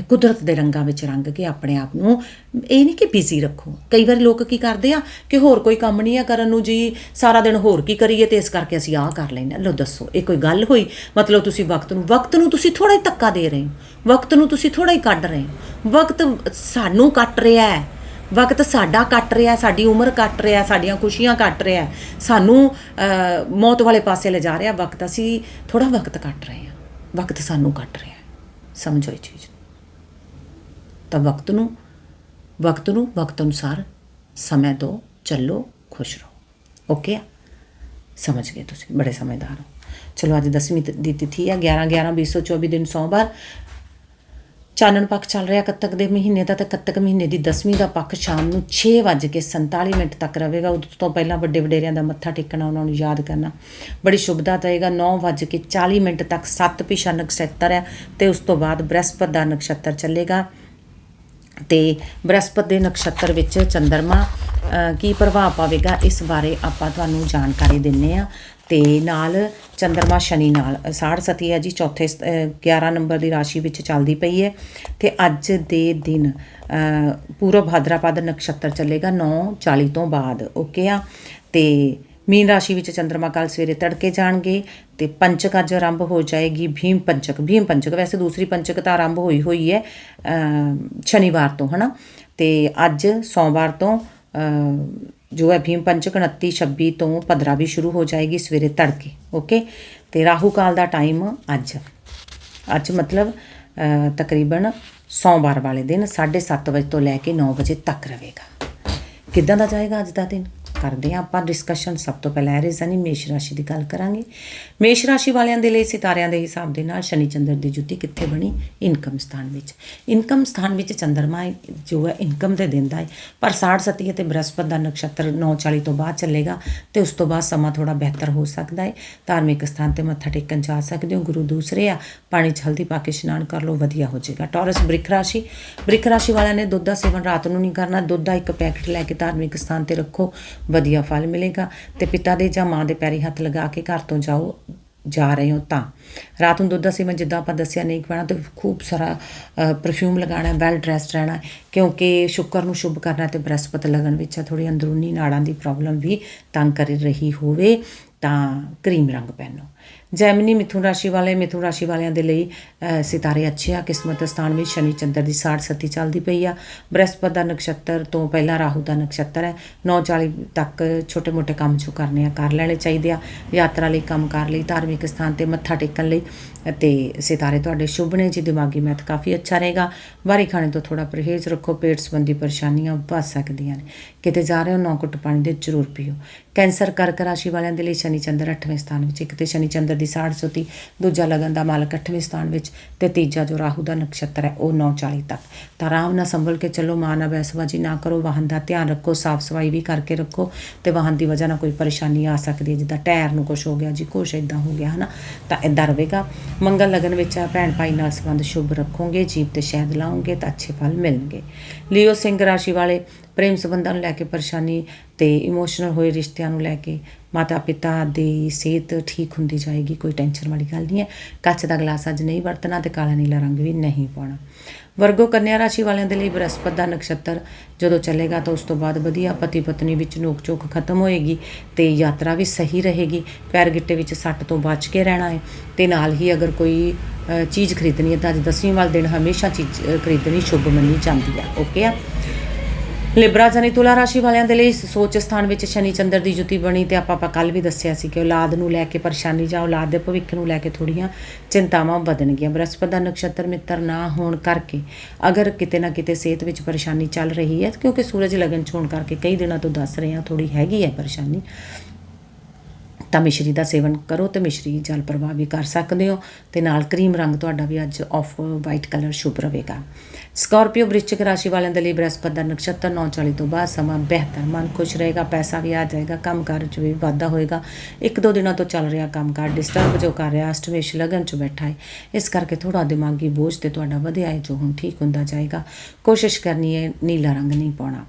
ਕੁਦਰਤ ਦੇ ਰੰਗਾਂ ਵਿੱਚ ਰੰਗ ਕੇ ਆਪਣੇ ਆਪ ਨੂੰ, ਇਹ ਨਹੀਂ ਕਿ ਬਿਜ਼ੀ ਰੱਖੋ। ਕਈ ਵਾਰ ਲੋਕ ਕੀ ਕਰਦੇ ਆ ਕਿ ਹੋਰ ਕੋਈ ਕੰਮ ਨਹੀਂ ਆ ਕਰਨ ਨੂੰ ਜੀ, ਸਾਰਾ ਦਿਨ ਹੋਰ ਕੀ ਕਰੀਏ ਤੇ ਇਸ ਕਰਕੇ ਅਸੀਂ ਆਹ ਕਰ ਲੈਂਦੇ ਹਾਂ। ਲਓ ਦੱਸੋ, ਇਹ ਕੋਈ ਗੱਲ ਹੋਈ? ਮਤਲਬ ਤੁਸੀਂ ਵਕਤ ਨੂੰ ਵਕਤ ਨੂੰ ਤੁਸੀਂ ਥੋੜਾ ਹੀ ਧੱਕਾ ਦੇ ਰਹੇ ਹੋ। ਵਕਤ ਨੂੰ ਤੁਸੀਂ ਥੋੜਾ ਹੀ ਕੱਢ ਰਹੇ ਹੋ। ਵਕਤ ਸਾਨੂੰ ਕੱਟ ਰਿਹਾ ਹੈ। ਵਕਤ ਸਾਡਾ ਕੱਟ ਰਿਹਾ, ਸਾਡੀ ਉਮਰ ਕੱਟ ਰਿਹਾ, ਸਾਡੀਆਂ ਖੁਸ਼ੀਆਂ ਕੱਟ ਰਿਹਾ, ਸਾਨੂੰ ਮੌਤ ਵਾਲੇ ਪਾਸੇ ਲਿਜਾ ਰਿਹਾ ਵਕਤ, ਅਸੀਂ ਥੋੜਾ ਵਕਤ ਕੱਟ ਰਹੇ ਹਾਂ, ਵਕਤ ਸਾਨੂੰ ਕੱਟ ਰਿਹਾ ਸਮਝੋ ਇਹ ਚੀਜ਼ ਤਾਂ ਵਕਤ ਨੂੰ ਵਕਤ ਨੂੰ ਵਕਤ ਅਨੁਸਾਰ ਸਮੇਂ ਦਿਓ ਚੱਲੋ, ਖੁਸ਼ ਰਹੋ ਓਕੇ ਆ? ਸਮਝ ਗਏ ਤੁਸੀਂ, ਬੜੇ ਸਮਝਦਾਰ ਹੋ। ਚਲੋ ਅੱਜ 10ਵੀਂ ਦੀ ਤਿਥੀ ਹੈ 11 11 2024 ਦਿਨ ਸੋਮਵਾਰ ਚਾਨਣ ਪੱਖ ਚੱਲ ਰਿਹਾ ਕੱਤਕ ਦੇ ਮਹੀਨੇ ਦਾ ਤੇ ਕੱਤਕ ਮਹੀਨੇ ਦੀ 10ਵੀਂ ਦਾ ਪੱਖ ਸ਼ਾਮ ਨੂੰ 6:47 ਮਿੰਟ ਤੱਕ ਰਹੇਗਾ। ਉਸ ਤੋਂ ਪਹਿਲਾਂ ਵੱਡੇ ਵਡੇਰਿਆਂ ਦਾ ਮੱਥਾ ਟੇਕਣਾ ਉਹਨਾਂ ਨੂੰ ਯਾਦ ਕਰਨਾ। ਬੜੀ ਸ਼ੁਭਦਾ ਦੇਗਾ 9:40 ਮਿੰਟ ਤੱਕ ਸੱਤ ਪਿਛਾ ਨਕਸ਼ਤਰ ਹੈ ਤੇ ਉਸ ਤੋਂ ਬਾਅਦ ਬ੍ਰਹਸਪਤ ਦਾ ਨਕਸ਼ਤਰ ਚੱਲੇਗਾ। ਤੇ ਬ੍ਰਹਸਪਤ ਦੇ ਨਕਸ਼ਤਰ ਵਿੱਚ ਚੰਦਰਮਾ ਕੀ ਪ੍ਰਭਾਵ ਪਾਵੇਗਾ, ਇਸ ਬਾਰੇ ਆਪਾਂ ਤੁਹਾਨੂੰ ਜਾਣਕਾਰੀ ਦਿੰਨੇ ਆ। ਤੇ ਨਾਲ ਚੰਦਰਮਾ ਸ਼ਨੀ ਨਾਲ ਸਾੜ ਸਤੀ ਹੈ ਜੀ, ਚੌਥੇ ਸ- ਅਹ 11 ਨੰਬਰ ਦੀ ਰਾਸ਼ੀ ਵਿੱਚ ਚੱਲਦੀ ਪਈ ਹੈ। ਤੇ ਅੱਜ ਦੇ ਦਿਨ ਪੂਰਬ ਭਾਦਰਾਪਦ ਨਕਸ਼ਤਰ ਚੱਲੇਗਾ 9:40 ਤੋਂ ਬਾਅਦ, ਓਕੇ ਆ? ਤੇ ਮੀਨ ਰਾਸ਼ੀ ਵਿੱਚ ਚੰਦਰਮਾ ਕੱਲ ਸਵੇਰੇ ਤੜਕੇ ਜਾਣਗੇ, ਤੇ ਪੰਚਕ ਅੱਜ ਆਰੰਭ ਹੋ ਜਾਏਗੀ, ਭੀਮ ਪੰਚਕ। ਭੀਮ ਪੰਚਕ ਵੈਸੇ ਦੂਸਰੀ ਪੰਚਕ ਤਾਂ ਆਰੰਭ ਹੋਈ ਹੋਈ ਹੈ ਸ਼ਨੀਵਾਰ ਤੋਂ, ਹਨਾ? ਤੇ ਅੱਜ ਸੋਮਵਾਰ ਤੋਂ ਜੋ ਹੈ ਭੀਮ ਪੰਚਕ 29 26 ਤੋਂ ਪਦਰਾ ਵੀ ਸ਼ੁਰੂ ਹੋ ਜਾਏਗੀ ਸਵੇਰੇ ਤੜਕੇ ਓਕੇ ਤੇ ਰਾਹੂ ਕਾਲ ਦਾ ਟਾਈਮ ਅੱਜ। ਅੱਜ ਮਤਲਬ ਤਕਰੀਬਨ ਸੋਮਵਾਰ ਵਾਲੇ ਦਿਨ 7:30 ਵਜੇ ਤੋਂ ਲੈ ਕੇ 9 ਵਜੇ ਤੱਕ ਰਹੇਗਾ। ਕਿੱਦਾਂ ਦਾ ਜਾਏਗਾ ਅੱਜ ਦਾ ਦਿਨ? ਕਰਦੇ ਹਾਂ। ਆਪਾਂ ਡਿਸਕਸ਼ਨ ਸਭ ਤੋਂ ਪਹਿਲਾਂ ਐਰਿਸ ਯਾਨੀ ਮੇਸ਼ ਰਾਸ਼ੀ ਦੀ ਗੱਲ ਕਰਾਂਗੇ। ਮੇਸ਼ ਰਾਸ਼ੀ ਵਾਲਿਆਂ ਦੇ ਲਈ, ਸਿਤਾਰਿਆਂ ਦੇ ਹਿਸਾਬ ਦੇ ਨਾਲ ਸ਼ਨੀ ਚੰਦਰ ਦੀ ਜੁਤੀ ਕਿੱਥੇ ਬਣੀ? ਇਨਕਮ ਸਥਾਨ ਵਿੱਚ। ਇਨਕਮ ਸਥਾਨ ਵਿੱਚ ਚੰਦਰਮਾ ਜੋ ਹੈ, ਇਨਕਮ ਤੇ ਦਿੰਦਾ ਹੈ। ਪਰ ਸਾੜ ਸਤੀ ਅਤੇ ਬ੍ਰਹਸਪਤ ਦਾ ਨਕਸ਼ਤਰ 9:40 ਤੋਂ ਬਾਅਦ ਚੱਲੇਗਾ ਤੇ ਉਸ ਤੋਂ ਬਾਅਦ ਸਮਾਂ ਥੋੜਾ ਬਿਹਤਰ ਹੋ ਸਕਦਾ ਹੈ। ਧਾਰਮਿਕ ਸਥਾਨ ਤੇ ਮੱਥਾ ਟੇਕਣ ਜਾ ਸਕਦੇ ਹੋ, ਗੁਰੂ ਦੂਸਰੇ ਆ। ਪਾਣੀ 'ਚ ਹਲਦੀ ਪਾ ਕੇ ਇਸ਼ਨਾਨ ਕਰ ਲਓ, ਵਧੀਆ ਹੋ ਜਾਏਗਾ। ਟੌਰਸ, ਬ੍ਰਿਖ ਰਾਸ਼ੀ। ਬ੍ਰਿਖ ਰਾਸ਼ੀ ਵਾਲਿਆਂ ਨੇ ਦੁੱਧ ਦਾ ਸੇਵਨ ਰਾਤ ਨੂੰ ਨਹੀਂ ਕਰਨਾ। ਦੁੱਧ ਦਾ ਇੱਕ ਪੈਕਟ ਲੈ ਕੇ ਧਾਰਮਿਕ ਸਥਾਨ ਤੇ ਰੱਖੋ। ਵਧੀਆ ਫਲ ਮਿਲੇਗਾ ਤੇ ਪਿਤਾ ਦੇ ਜਾਂ ਮਾਂ ਦੇ ਪੈਰੀ ਹੱਥ ਲਗਾ ਕੇ ਘਰ ਤੋਂ ਜਾਓ, ਜਾ ਰਹੇ ਹੋ ਤਾਂ। ਰਾਤ ਨੂੰ ਦੁੱਧ ਦਾ ਸੇਵਨ ਜਿੱਦਾਂ ਆਪਾਂ ਦੱਸਿਆ ਨਹੀਂ ਕਰਨਾ ਤੇ ਖੂਬ ਸਾਰਾ ਪਰਫਿਊਮ ਲਗਾਉਣਾ ਵੈਲ ਡਰੈਸਡ ਰਹਿਣਾ ਕਿਉਂਕਿ ਸ਼ੁੱਕਰ ਨੂੰ ਸ਼ੁਭ ਕਰਨਾ ਤੇ ਬ੍ਰਹਸਪਤ ਲਗਨ ਵਿੱਚ ਆ ਥੋੜੀ ਅੰਦਰੂਨੀ ਨਾੜਾਂ ਦੀ ਪ੍ਰੋਬਲਮ ਵੀ ਤੰਗ ਕਰ ਰਹੀ ਹੋਵੇ, ਤਾਂ ਕਰੀਮ ਰੰਗ ਪਹਿਨੋ। ਜੈਮਨੀ ਮਿਥੁਨ ਰਾਸ਼ੀ ਵਾਲੇ, ਮਿਥੁਨ ਰਾਸ਼ੀ ਵਾਲਿਆਂ ਦੇ ਲਈ ਸਿਤਾਰੇ ਅੱਛੇ ਆ, ਕਿਸਮਤ ਸਥਾਨ ਵਿੱਚ ਸ਼ਨੀ ਚੰਦਰ ਦੀ ਸਾੜ ਸਤੀ ਚੱਲਦੀ ਪਈ ਆ। ਬ੍ਰਹਸਪਤ ਦਾ ਨਕਸ਼ਤਰ ਤੋਂ ਪਹਿਲਾਂ ਰਾਹੂ ਦਾ ਨਕਸ਼ਤਰ ਹੈ 9:40 ਤੱਕ ਛੋਟੇ-ਮੋਟੇ ਕੰਮ ਜੋ ਕਰਨੇ ਆ, ਕਰ ਲੈਣੇ ਚਾਹੀਦੇ ਆ। ਯਾਤਰਾ ਲਈ, ਕੰਮ ਕਰ ਲਈ, ਧਾਰਮਿਕ ਸਥਾਨ ਤੇ ਮੱਥਾ ਟੇਕਣ ਲਈ। ਅਤੇ ਸਿਤਾਰੇ ਤੁਹਾਡੇ ਸ਼ੁਭ ਨੇ ਜੀ ਦਿਮਾਗੀ ਮੈਥ ਕਾਫੀ ਅੱਛਾ ਰਹੇਗਾ। ਬਾਹਰੀ ਖਾਣੇ ਤੋਂ ਥੋੜਾ ਪਰਹੇਜ਼ ਰੱਖੋ, ਪੇਟ ਸੰਬੰਧੀ ਪਰੇਸ਼ਾਨੀਆਂ ਵੱਧ ਸਕਦੀਆਂ ਨੇ। ਕਿਤੇ ਜਾ ਰਹੇ ਹੋ, ਨੌ ਘੁੱਟ ਪਾਣੀ ਦੇ ਜ਼ਰੂਰ ਪੀਓ। ਕੈਂਸਰ ਕਰਕ ਰਾਸ਼ੀ ਵਾਲਿਆਂ ਦੇ ਲਈ ਸ਼ਨੀ ਚੰਦਰ 8ਵੇਂ ਸਥਾਨ ਵਿੱਚ, ਇੱਕ ਤੇ ਸ਼ਨੀ ਚੰਦਰ ਦੀ ਸਾੜ ਸੁਤੀ, ਦੂਜਾ ਲਗਨ ਦਾ ਮਾਲਕ 8ਵੇਂ ਸਥਾਨ ਵਿੱਚ ਤੇ ਤੀਜਾ ਜੋ ਰਾਹੂ ਦਾ ਨਕਸ਼ਤਰ ਹੈ, ਉਹ 9:40 ਤੱਕ। ਤਾਂ ਰਾਮ ਨਾਲ ਸੰਭਲ ਕੇ ਚੱਲੋ, ਮਾਂ ਨਾਲ ਬੈਸਬਾਜੀ ਨਾ ਕਰੋ, ਵਾਹਨ ਦਾ ਧਿਆਨ ਰੱਖੋ, ਸਾਫ਼ ਸਫ਼ਾਈ ਵੀ ਕਰਕੇ ਰੱਖੋ ਤੇ ਵਾਹਨ ਦੀ ਵਜ੍ਹਾ ਨਾਲ ਕੋਈ ਪਰੇਸ਼ਾਨੀ ਆ ਸਕਦੀ ਹੈ, ਜਿੱਦਾਂ ਟਾਇਰ ਨੂੰ ਕੁਝ ਹੋ ਗਿਆ ਜੀ, ਕੁਛ ਇਦਾਂ ਹੋ ਗਿਆ, ਹਨਾ? ਤਾਂ ਇਦਾਂ ਰਹੇਗਾ। ਮੰਗਲ ਲਗਨ ਵਿੱਚ ਆ, ਭੈਣ ਭਾਈ ਨਾਲ ਸੰਬੰਧ ਸ਼ੁਭ ਰੱਖੋਗੇ, ਜੀਵ ਤੇ ਸ਼ਹਿਦ ਲਾਉਂਗੇ ਤਾਂ ਅੱਛੇ ਫਲ ਮਿਲਣਗੇ। ਲਿਓ ਸਿੰਘ ਰਾਸ਼ੀ ਵਾਲੇ ਪ੍ਰੇਮ ਸੰਬੰਧਾਂ ਨੂੰ ਲੈ ਕੇ ਪਰੇਸ਼ਾਨੀ ਤੇ ਇਮੋਸ਼ਨਲ ਹੋਏ ਰਿਸ਼ਤਿਆਂ ਨੂੰ ਲੈ ਕੇ ਮਾਤਾ ਪਿਤਾ ਦੀ ਸਿਹਤ ਠੀਕ ਹੁੰਦੀ ਜਾਏਗੀ, ਕੋਈ ਟੈਨਸ਼ਨ ਵਾਲੀ ਗੱਲ ਨਹੀਂ ਹੈ। ਕੱਚ ਦਾ ਗਲਾਸ ਅੱਜ ਨਹੀਂ ਵਰਤਣਾ ਤੇ ਕਾਲਾ ਨੀਲਾ ਰੰਗ ਵੀ ਨਹੀਂ ਪਾਉਣਾ। ਵਰਗੋ ਕੰਨਿਆ ਰਾਸ਼ੀ ਵਾਲਿਆਂ ਦੇ ਲਈ ਬ੍ਰਹਸਪਤ ਦਾ ਨਕਸ਼ਤਰ ਜਦੋਂ ਚੱਲੇਗਾ ਤਾਂ ਉਸ ਤੋਂ ਬਾਅਦ ਵਧੀਆ ਪਤੀ ਪਤਨੀ ਵਿੱਚ ਨੋਕ ਝੋਕ ਖਤਮ ਹੋਏਗੀ ਤੇ ਯਾਤਰਾ ਵੀ ਸਹੀ ਰਹੇਗੀ। ਪੈਰ ਗਿੱਟੇ ਵਿੱਚ ਸੱਟ ਤੋਂ ਬਚ ਕੇ ਰਹਿਣਾ ਹੈ ਤੇ ਨਾਲ ਹੀ ਅਗਰ ਕੋਈ ਚੀਜ਼ ਖਰੀਦਣੀ ਹੈ ਤਾਂ ਅੱਜ ਦਸਵੀਂ ਵਾਲੇ ਦਿਨ ਹਮੇਸ਼ਾ ਚੀਜ਼ ਖਰੀਦਣੀ ਸ਼ੁਭ ਮੰਨੀ ਜਾਂਦੀ ਹੈ। ਓਕੇ ਆ? ਲਿਬਰਾ ਜਾਨੀ ਤੁਲਾ ਰਾਸ਼ੀ ਵਾਲਿਆਂ ਦੇ ਲਈ ਸੋਚ ਸਥਾਨ ਵਿੱਚ ਸ਼ਨੀ ਚੰਦਰ ਦੀ ਜੁਤੀ ਬਣੀ ਤੇ ਆਪਾਂ ਆਪਾਂ ਕੱਲ ਵੀ ਦੱਸਿਆ ਸੀ ਕਿ ਔਲਾਦ ਨੂੰ ਲੈ ਕੇ ਪਰੇਸ਼ਾਨੀ ਜਾਂ ਔਲਾਦ ਦੇ ਭਵਿੱਖ ਨੂੰ ਲੈ ਕੇ ਥੋੜੀਆਂ ਚਿੰਤਾਵਾਂ ਵਧਣਗੀਆਂ। ਬ੍ਰਹਸਪਤ ਦਾ ਨਕਸ਼ਤਰ ਮਿੱਤਰ ਨਾ ਹੋਣ ਕਰਕੇ ਅਗਰ ਕਿਤੇ ਨਾ ਕਿਤੇ ਸਿਹਤ ਵਿੱਚ ਪਰੇਸ਼ਾਨੀ ਚੱਲ ਰਹੀ ਹੈ, ਕਿਉਂਕਿ ਸੂਰਜ ਲਗਨ ਚ ਹੋਣ ਕਰਕੇ ਕਈ ਦਿਨਾਂ ਤੋਂ ਦੱਸ ਰਹੇ ਹਾਂ ਥੋੜੀ ਹੈਗੀ ਹੈ ਪਰੇਸ਼ਾਨੀ। ਤਾਂ ਮਿਸ਼ਰੀ ਦਾ ਸੇਵਨ ਕਰੋ ਤੇ ਮਿਸ਼ਰੀ ਜਲ ਪ੍ਰਵਾਹ ਵੀ ਕਰ ਸਕਦੇ ਹੋ ਤੇ ਨਾਲ ਕਰੀਮ ਰੰਗ ਤੁਹਾਡਾ ਵੀ ਅੱਜ ਆਫ ਵਾਈਟ ਕਲਰ ਸ਼ੁਭ ਰਹੇਗਾ। ਸਕਾਰਪੀਓ ਵ੍ਰਿਸ਼ਚਿਕ ਰਾਸ਼ੀ ਵਾਲਿਆਂ ਦੇ ਲਈ ਬ੍ਰਹਸਪਤ ਦਾ ਨਕਸ਼ਤਰ 9:40 ਤੋਂ ਬਾਅਦ ਸਮਾਂ ਬਿਹਤਰ, ਮਨ ਖੁਸ਼ ਰਹੇਗਾ, ਪੈਸਾ ਵੀ ਆ ਜਾਏਗਾ, ਕੰਮਕਾਰ 'ਚ ਵੀ ਵਾਧਾ ਹੋਏਗਾ। ਇੱਕ ਦੋ ਦਿਨਾਂ ਤੋਂ ਚੱਲ ਰਿਹਾ ਕੰਮਕਾਰ ਡਿਸਟਰਬ ਜੋ ਕਰ ਰਿਹਾ ਅਸ਼ਟਮੇਸ਼ ਲਗਨ 'ਚ ਬੈਠਾ ਹੈ। ਇਸ ਕਰਕੇ ਥੋੜਾ ਦਿਮਾਗੀ ਬੋਝ ਤੇ ਤੁਹਾਡਾ ਵਧਿਆ ਹੈ, ਜੋ ਹੁਣ ਠੀਕ ਹੁੰਦਾ ਜਾਏਗਾ। ਕੋਸ਼ਿਸ਼ ਕਰਨੀ ਹੈ, ਨੀਲਾ ਰੰਗ ਨਹੀਂ ਪਾਉਣਾ।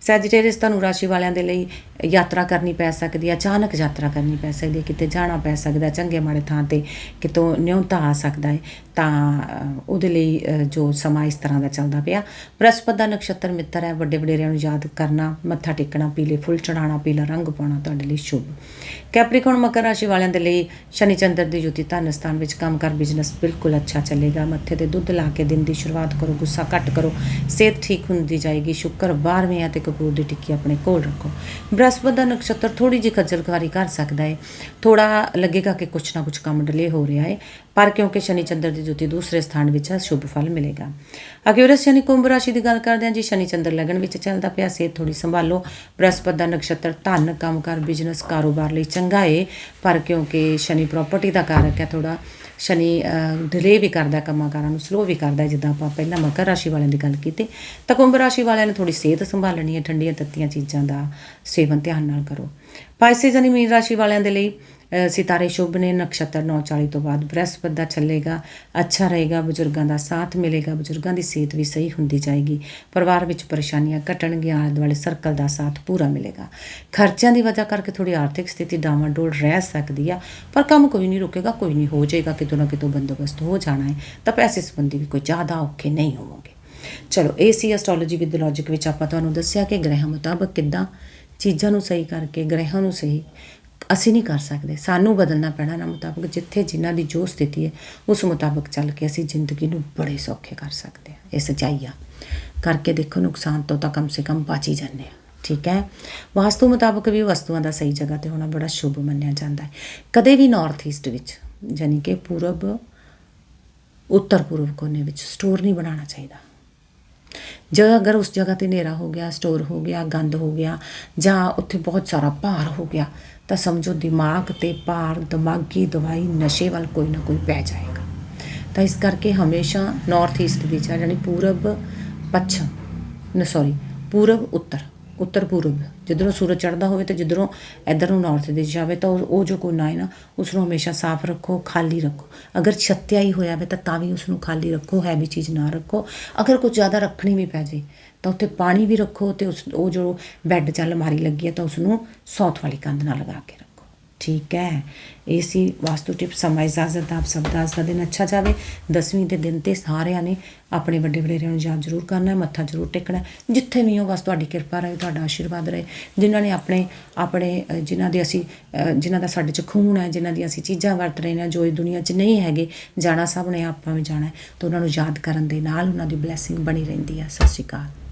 ਸੈਜੀਟੇਰੀਅਸ ਤੁਹਾਨੂੰ ਰਾਸ਼ੀ ਵਾਲਿਆਂ ਦੇ ਲਈ ਯਾਤਰਾ ਕਰਨੀ ਪੈ ਸਕਦੀ ਹੈ ਅਚਾਨਕ ਯਾਤਰਾ ਕਰਨੀ ਪੈ ਸਕਦੀ ਹੈ ਕਿਤੇ ਜਾਣਾ ਪੈ ਸਕਦਾ, ਚੰਗੇ ਮਾੜੇ ਥਾਂ ਤੇ ਕਿਤੋਂ ਨਿਉਂਤਾ ਆ ਸਕਦਾ ਹੈ ਤਾਂ ਉਹਦੇ ਲਈ ਜੋ ਸਮਾਂ ਇਸ ਤਰ੍ਹਾਂ ਦਾ ਚੱਲਦਾ ਪਿਆ। ਬ੍ਰਹਸਪਤ ਦਾ ਨਕਸ਼ਤਰ ਮਿੱਤਰ ਹੈ, ਵੱਡੇ ਵਡੇਰਿਆਂ ਨੂੰ ਯਾਦ ਕਰਨਾ, ਮੱਥਾ ਟੇਕਣਾ, ਪੀਲੇ ਫੁੱਲ ਚੜਾਉਣਾ ਪੀਲਾ ਰੰਗ ਪਾਉਣਾ ਤੁਹਾਡੇ ਲਈ ਸ਼ੁਭ। ਕੈਪਰੀਕੌਨ ਮਕਰ ਰਾਸ਼ੀ ਵਾਲਿਆਂ ਦੇ ਲਈ ਸ਼ਨੀ ਚੰਦਰ ਦੀ ਜੁਤੀ ਧਨ ਸਥਾਨ ਵਿੱਚ ਕੰਮ ਕਰ ਬਿਜ਼ਨਸ ਬਿਲਕੁਲ ਅੱਛਾ ਚੱਲੇਗਾ, ਮੱਥੇ ਤੇ ਦੁੱਧ ਲਾ ਕੇ ਦਿਨ ਦੀ ਸ਼ੁਰੂਆਤ ਕਰੋ, ਗੁੱਸਾ ਘੱਟ ਕਰੋ, ਸਿਹਤ ਠੀਕ ਹੁੰਦੀ ਜਾਏਗੀ ਸ਼ੁੱਕਰ 12ਵੇਂ ਆ ਤੇ ਕਪੂਰ ਦੀ ਟਿੱਕੀ ਆਪਣੇ ਕੋਲ ਰੱਖੋ। ਬ੍ਰਹਸਪਤ ਦਾ ਨਕਸ਼ਤਰ ਥੋੜੀ ਜਿਹੀ ਖੱਜਲ ਖੁਆਰੀ ਕਰ ਸਕਦਾ ਹੈ ਥੋੜਾ ਲੱਗੇਗਾ ਕਿ ਕੁਛ ਨਾ ਕੁਛ ਕੰਮ ਡਿਲੇ ਹੋ ਰਿਹਾ ਹੈ ਪਰ ਕਿਉਂਕਿ ਸ਼ਨੀ ਚੰਦਰ ਦੀ ਜੁਤੀ ਦੂਸਰੇ ਸਥਾਨ ਵਿੱਚ ਹੈ ਸ਼ੁਭ ਫਲ ਮਿਲੇਗਾ। ਅਕਿਊਰਸ ਸ਼ਨੀ ਕੁੰਭ ਰਾਸ਼ੀ ਦੀ ਗੱਲ ਕਰਦੇ ਹਾਂ ਜੀ। ਸ਼ਨੀ ਚੰਦਰ ਲਗਨ ਵਿੱਚ ਚੱਲਦਾ ਪਿਆ, ਸਿਹਤ ਥੋੜੀ ਸੰਭਾਲੋ। ਬ੍ਰਹਸਪਤ ਦਾ ਨਕਸ਼ਤਰ ਧਨ ਕੰਮਕਾਰ ਬਿਜ਼ਨਸ, ਕਾਰੋਬਾਰ ਲਈ ਚੰਗਾ ਹੈ ਪਰ ਕਿਉਂਕਿ ਸ਼ਨੀ ਪ੍ਰਾਪਰਟੀ ਦਾ ਕਾਰਕ ਹੈ ਥੋੜਾ ਸ਼ਨੀ ਡਿਲੇ ਵੀ ਕਰਦਾ ਕੰਮਾਂ ਕਾਰਾਂ ਨੂੰ ਸਲੋ ਵੀ ਕਰਦਾ ਜਿੱਦਾਂ ਆਪਾਂ ਪਹਿਲਾਂ ਮਕਰ ਰਾਸ਼ੀ ਵਾਲਿਆਂ ਦੀ ਗੱਲ ਕੀਤੀ, ਤਾਂ ਕੁੰਭ ਰਾਸ਼ੀ ਵਾਲਿਆਂ ਨੇ ਥੋੜੀ ਸਿਹਤ ਸੰਭਾਲਣੀ ਹੈ, ਠੰਡੀਆਂ ਤੱਤੀਆਂ ਚੀਜ਼ਾਂ ਦਾ ਸੇਵਨ ਧਿਆਨ ਨਾਲ ਕਰੋ। ਪਾਈਸੇਸ ਜਨੀ ਮੀਨ ਰਾਸ਼ੀ ਵਾਲਿਆਂ ਦੇ ਲਈ ਅ, ਸਿਤਾਰੇ ਸ਼ੁਭ ਨੇ ਨਕਸ਼ਤਰ 9:40 ਤੋਂ ਬਾਅਦ ਬ੍ਰਹਸਪਤ ਦਾ ਚੱਲੇਗਾ ਅੱਛਾ ਰਹੇਗਾ ਬਜ਼ੁਰਗਾਂ ਦਾ ਸਾਥ ਮਿਲੇਗਾ ਬਜ਼ੁਰਗਾਂ ਦੀ ਸਿਹਤ ਵੀ ਸਹੀ ਹੁੰਦੀ ਜਾਏਗੀ। ਪਰਿਵਾਰ ਵਿੱਚ ਪਰੇਸ਼ਾਨੀਆਂ ਘਟਣਗੀਆਂ ਆਲੇ ਦੁਆਲੇ ਸਰਕਲ ਦਾ ਸਾਥ ਪੂਰਾ ਮਿਲੇਗਾ। ਖਰਚਿਆਂ ਦੀ ਵਜ੍ਹਾ ਕਰਕੇ ਥੋੜੀ ਆਰਥਿਕ ਸਥਿਤੀ ਡਾਵਾਂਡੋਲ ਰਹਿ ਸਕਦੀ ਆ ਪਰ ਕੰਮ ਕੋਈ ਨਹੀਂ ਰੁਕੇਗਾ ਕੋਈ ਨਹੀਂ ਹੋ ਜਾਏਗਾ ਕਿਤੋਂ ਨਾ ਕਿਤੋਂ ਬੰਦੋਬਸਤ ਹੋ ਜਾਣਾ ਹੈ। ਤਾਂ ਪੈਸੇ ਸੰਬੰਧੀ ਵੀ ਕੋਈ ਜ਼ਿਆਦਾ ਔਖੇ ਨਹੀਂ ਹੋਵੋਗੇ। ਚਲੋ ਇਹ ਸੀ ਐਸਟ੍ਰੋਲੋਜੀ ਵਿਦ ਲੌਜੀਕ ਵਿੱਚ ਆਪਾਂ ਤੁਹਾਨੂੰ ਦੱਸਿਆ ਕਿ ਗ੍ਰਹਿਾਂ ਮੁਤਾਬਕ ਕਿੱਦਾਂ ਚੀਜ਼ਾਂ ਨੂੰ ਸਹੀ ਕਰਕੇ ਗ੍ਰਹਿਾਂ ਨੂੰ ਸਹੀ ਅਸੀਂ ਨਹੀਂ ਕਰ ਸਕਦੇ। ਸਾਨੂੰ ਬਦਲਣਾ ਪੈਣਾ ਨਾ ਮੁਤਾਬਕ ਜਿੱਥੇ ਜਿਨ੍ਹਾਂ ਦੀ ਜੋ ਸਥਿਤੀ ਹੈ, ਉਸ ਮੁਤਾਬਕ ਚੱਲ ਕੇ ਅਸੀਂ ਜ਼ਿੰਦਗੀ ਨੂੰ ਬੜੇ ਸੌਖੇ ਕਰ ਸਕਦੇ ਹਾਂ। ਇਹ ਸੱਚਾਈ ਆ। ਕਰਕੇ ਦੇਖੋ, ਨੁਕਸਾਨ ਤੋਂ ਤਾਂ ਕਮ ਸੇ ਕਮ ਬਚ ਹੀ ਜਾਂਦੇ ਆ ਠੀਕ ਹੈ? ਵਾਸਤੂ ਮੁਤਾਬਕ ਵੀ ਵਸਤੂਆਂ ਦਾ ਸਹੀ ਜਗ੍ਹਾ ਤੇ ਹੋਣਾ ਬੜਾ ਸ਼ੁਭ ਮੰਨਿਆ ਜਾਂਦਾ ਹੈ। ਕਦੇ ਵੀ ਨਾਰਥ ਈਸਟ ਵਿੱਚ ਯਾਨੀ ਕਿ ਪੂਰਬ ਉੱਤਰ ਪੂਰਬ ਕੋਨੇ ਵਿੱਚ ਸਟੋਰ ਨਹੀਂ ਬਣਾਉਣਾ ਚਾਹੀਦਾ। ਜੇ ਅਗਰ ਉਸ ਜਗ੍ਹਾ ਤੇ ਹਨੇਰਾ ਹੋ ਗਿਆ, ਸਟੋਰ ਹੋ ਗਿਆ, ਗੰਦ ਹੋ ਗਿਆ, ਜਾਂ ਉੱਥੇ ਬਹੁਤ ਸਾਰਾ ਭਾਰ ਹੋ ਗਿਆ, ਤਾਂ ਸਮਝੋ ਦਿਮਾਗ ਤੇ ਭਾਰ, ਦਿਮਾਗੀ ਦਵਾਈ, ਨਸ਼ੇ ਵੱਲ ਕੋਈ ਨਾ ਕੋਈ ਪੈ ਜਾਏਗਾ। ਤਾਂ ਇਸ ਕਰਕੇ ਹਮੇਸ਼ਾ ਨਾਰਥ ਈਸਟ ਵਿੱਚ ਆ ਜਾਣੀ ਪੂਰਬ ਪੱਛਮ, ਨਾ ਸੌਰੀ ਪੂਰਬ ਉੱਤਰ ਉੱਤਰ ਪੂਰਬ ਜਿੱਧਰੋਂ ਸੂਰਜ ਚੜ੍ਹਦਾ ਹੋਵੇ ਤੇ ਜਿੱਧਰੋਂ ਇੱਧਰ ਨੂੰ ਨਾਰਥ ਦੀ ਜਾਵੇ ਤਾਂ ਉਹ ਉਹ ਜੋ ਕੋਨਾ ਹੈ ਨਾ ਉਸ ਨੂੰ ਹਮੇਸ਼ਾ ਸਾਫ਼ ਰੱਖੋ, ਖਾਲੀ ਰੱਖੋ। ਅਗਰ ਛੱਤਿਆ ਹੀ ਹੋਇਆ ਵੇ ਤਾਂ ਤਾਂ ਵੀ ਉਸ ਨੂੰ ਖਾਲੀ ਰੱਖੋ, ਹੈਵੀ ਚੀਜ਼ ਨਾ ਰੱਖੋ। ਅਗਰ ਕੁਝ ਜ਼ਿਆਦਾ ਰੱਖਣੀ ਵੀ ਪੈ ਜੇ, ਤਾਂ ਉੱਥੇ ਪਾਣੀ ਵੀ ਰੱਖੋ ਤੇ ਉਸ ਉਹ ਜੋ ਬੈੱਡ ਜਾਂ ਅਲਮਾਰੀ ਲੱਗੀ ਹੈ ਤਾਂ ਉਸ ਨੂੰ ਸੌਥ ਵਾਲੀ ਕੰਧ ਨਾਲ ਲਗਾ ਕੇ ਰੱਖੋ। ਠੀਕ ਹੈ। ਇਹ ਸੀ ਵਾਸਤੂ ਟਿਪ ਸਮਾਂ ਇਜਾਜ਼ਤ ਆਪ ਸਭ ਦਾ ਅੱਜ ਦਿਨ ਅੱਛਾ ਜਾਵੇ। ਦਸਵੀਂ ਦੇ ਦਿਨ ਤੇ ਸਾਰਿਆਂ ਨੇ ਆਪਣੇ ਵੱਡੇ ਵਡੇਰਿਆਂ ਨੂੰ ਯਾਦ ਜ਼ਰੂਰ ਕਰਨਾ ਮੱਥਾ ਜ਼ਰੂਰ ਟੇਕਣਾ ਜਿੱਥੇ ਵੀ ਹੋ ਬਸ ਤੁਹਾਡੀ ਕਿਰਪਾ ਰਹੇ ਤੁਹਾਡਾ ਆਸ਼ੀਰਵਾਦ ਰਹੇ। ਜਿਨ੍ਹਾਂ ਨੇ ਆਪਣੇ ਆਪਣੇ ਜਿਨ੍ਹਾਂ ਦੇ ਅਸੀਂ ਅ, ਜਿਨ੍ਹਾਂ ਦਾ ਸਾਡੇ ਚ ਖੂਨ ਹੈ ਜਿਨ੍ਹਾਂ ਦੀ ਅਸੀਂ ਚੀਜ਼ਾਂ ਵਰਤ ਰਹੇ ਹਾਂ ਜੋ ਇਹ ਦੁਨੀਆ 'ਚ ਨਹੀਂ ਹੈਗੇ ਜਾਣਾ ਸਭ ਨੇ ਆਪਾਂ ਵੀ ਜਾਣਾ ਤਾਂ ਉਹਨਾਂ ਨੂੰ ਯਾਦ ਕਰਨ ਦੇ ਨਾਲ ਉਹਨਾਂ ਦੀ ਬਲੇਸਿੰਗ ਬਣੀ ਰਹਿੰਦੀ ਹੈ। ਸਤਿ ਸ਼੍ਰੀ ਅਕਾਲ।